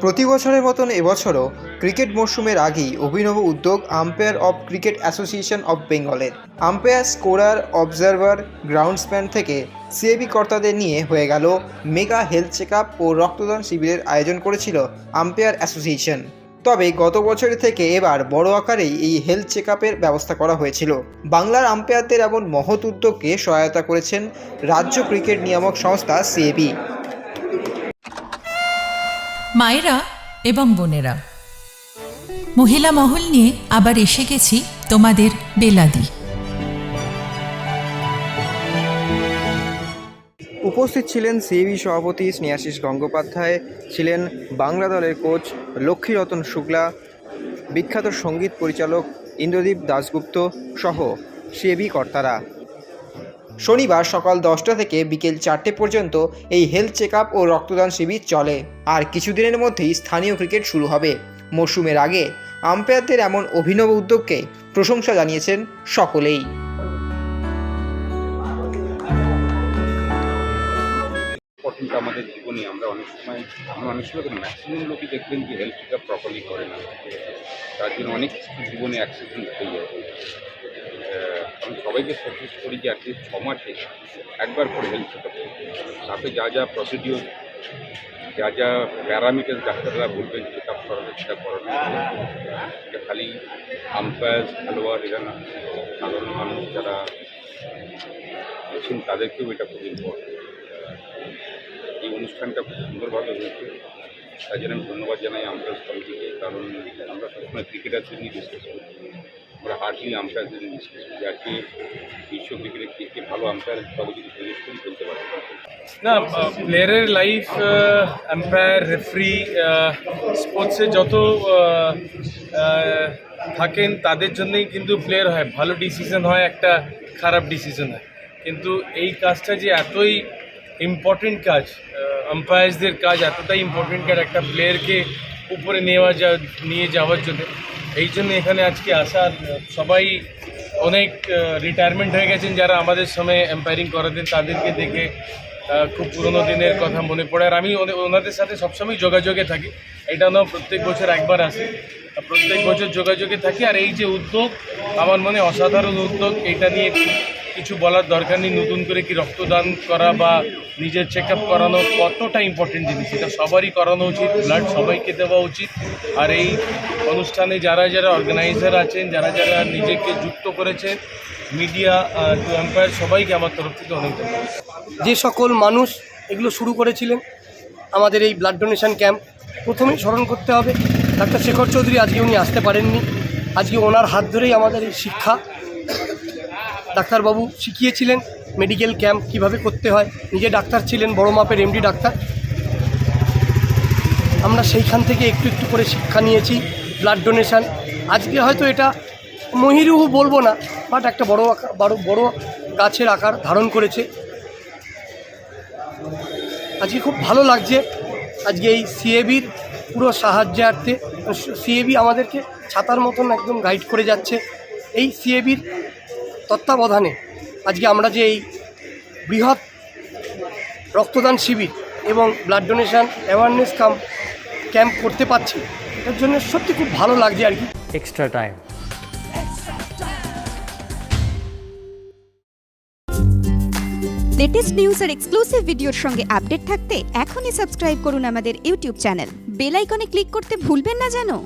প্রতি বছরের মতন এবছরও ক্রিকেট মরশুমের আগেই অভিনব উদ্যোগ umpire of cricket association of বেঙ্গলের আম্পায়ার স্কোরার অবজারভার গ্রাউন্ডসম্যান থেকে সিএবি কর্তাদের নিয়ে হয়ে গেল মেগা হেলথ চেক ও রক্তদান শিবিরের আয়োজন করেছিল আম্পায়ার অ্যাসোসিয়েশন তবে গত বছর থেকে এবার বড় আকারেই এই হেলথ চেক ব্যবস্থা করা হয়েছিল। বাংলার আম্পায়ারদের এমন মহৎ উদ্যোগকে সহায়তা করেছেন রাজ্য ক্রিকেট নিয়ামক সংস্থা সিএবি মায়েরা এবং বোনেরা। মহিলা মহল নিয়ে আবার এসে গেছি তোমাদের বেলাদি। উপস্থিত ছিলেন সিএবি সভাপতি স্নেহাশিস গঙ্গোপাধ্যায়, ছিলেন বাংলা দলের কোচ লক্ষ্মীরতন শুক্লা, বিখ্যাত সংগীত পরিচালক ইন্দ্রদীপ দাশগুপ্ত সহ সিএবি কর্তারা। শনিবার সকাল দশটা থেকে বিকেল চারটে পর্যন্ত এই হেলথ চেক ও রক্তদান শিবির চলে। আর কিছুদিনের মধ্যেই স্থানীয় ক্রিকেট শুরু হবে। মরশুমের আগে আম্পায়ারদের এমন অভিনব উদ্যোগকে প্রশংসা জানিয়েছেন সকলেই। ইম্পর্টেন্ট আমাদের জীবনে, আমরা অনেক সময়, আমরা অনেক সময় ম্যাক্সিমাম লোকই দেখবেন যে হেলথ চেক আপ প্রপারলি করে না। তার জন্য অনেক জীবনে অ্যাক্সিডেন্ট হয়ে যায়। আমি সবাইকে সাজেস্ট করি যে অ্যাটলিস্ট ছ মাসে একবার করে হেলথ চেক আপ তাতে যা যা প্রসিডিওর যা যা প্যারামিটার ডাক্তাররা বলবেন চেক আপ করানো সেটা করানো এটা খালি আম্পায়ার খেলোয়াড়, এরা না। সাধারণ মানুষ যারা আছেন, তাদেরকেও এটা খুব ইম্পর্টেন্ট এই অনুষ্ঠানটা খুব সুন্দরভাবে হয়েছে। তাই জন্য আমি ধন্যবাদ জানাই আম্পায়ার্স কমিটিকে কারণ আমরা সবসময় ক্রিকেটারদের নিয়ে ডিসকাস করি। আমরা হার্ডলি নিয়ে ডিসকাস করি বিশ্ব ক্রিকেটে কে ভালো আম্পায়ার তবে যদি সাজেস্ট করি পারি না প্লেয়ারের লাইফ এম্পায়ার রেফারি স্পোর্টসে যত থাকেন তাদের জন্যই কিন্তু প্লেয়ার হয়। ভালো ডিসিশন হয়, একটা খারাপ ডিসিশন হয়। কিন্তু এই কাজটা যে এতই ইম্পর্টেন্ট কাজ আম্পায়ার্সদের কাজ, এতটাই ইম্পর্টেন্ট কাজ একটা প্লেয়ারকে উপরে নেওয়া যা, নিয়ে যাওয়ার জন্য। এই জন্য এখানে আজকে আসা সবাই অনেক রিটায়ারমেন্ট হয়ে গেছেন যারা আমাদের সময় এম্পায়ারিং করাতেন, তাদেরকে দেখে খুব পুরোনো দিনের কথা মনে পড়ে। আর আমি ওনাদের সাথে সবসময় যোগাযোগে থাকি। এটা না প্রত্যেক বছর একবার আসে। প্রত্যেক বছর যোগাযোগে থাকি। আর এই যে উদ্যোগ, আমার মনে অসাধারণ উদ্যোগ, এটা নিয়ে কিছু বলার দরকার নেই, নতুন করে কি রক্তদান করা বা নিজের চেক আপ করানো কতটা ইম্পর্টেন্ট জিনিস, এটা সবারই করানো উচিত ব্লাড সবাইকে দেওয়া উচিত। আর এই অনুষ্ঠানে যারা যারা অর্গানাইজার আছেন, যারা যারা নিজেকে যুক্ত করেছেন মিডিয়া টু এম্পায়ার সবাইকে আমার তরফ থেকে অনেক ধন্যবাদ। যে সকল মানুষ এগুলো শুরু করেছিলেন, আমাদের এই ব্লাড ডোনেশন ক্যাম্প প্রথমেই স্মরণ করতে হবে, ডাক্তার শেখর চৌধুরী আজকে উনি আসতে পারেননি। আজকে ওনার হাত ধরেই আমাদের এই শিক্ষা। ডাক্তারবাবু শিখিয়েছিলেন মেডিকেল ক্যাম্প কীভাবে করতে হয়। নিজে ডাক্তার ছিলেন, বড় মাপের এমডি ডাক্তার। আমরা সেইখান থেকে একটু একটু করে শিক্ষা নিয়েছি ব্লাড ডোনেশন আজকে হয়তো এটা মহিরুহু বলব না বাট একটা বড় আকার বড় বড় গাছের আকার ধারণ করেছে। আজকে খুব ভালো লাগছে, আজকে এই সিএবির পুরো সাহায্যার্থে সিএবি আমাদেরকে ছাতার মতন একদম গাইড করে যাচ্ছে। এই সিএবির তত্ত্বাবধানে আজকে আমরা যে এই বৃহৎ রক্তদান শিবির এবং blood donation awareness cum camp করতে পারছি এর জন্য সত্যি খুব ভালো লাগছে আর কি। এক্সট্রা টাইম লেটেস্ট নিউজ আর এক্সক্লুসিভ ভিডিওর সঙ্গে আপডেট থাকতে এখনই সাবস্ক্রাইব করুন আমাদের ইউটিউব চ্যানেল বেল আইকনে ক্লিক করতে ভুলবেন না জানো?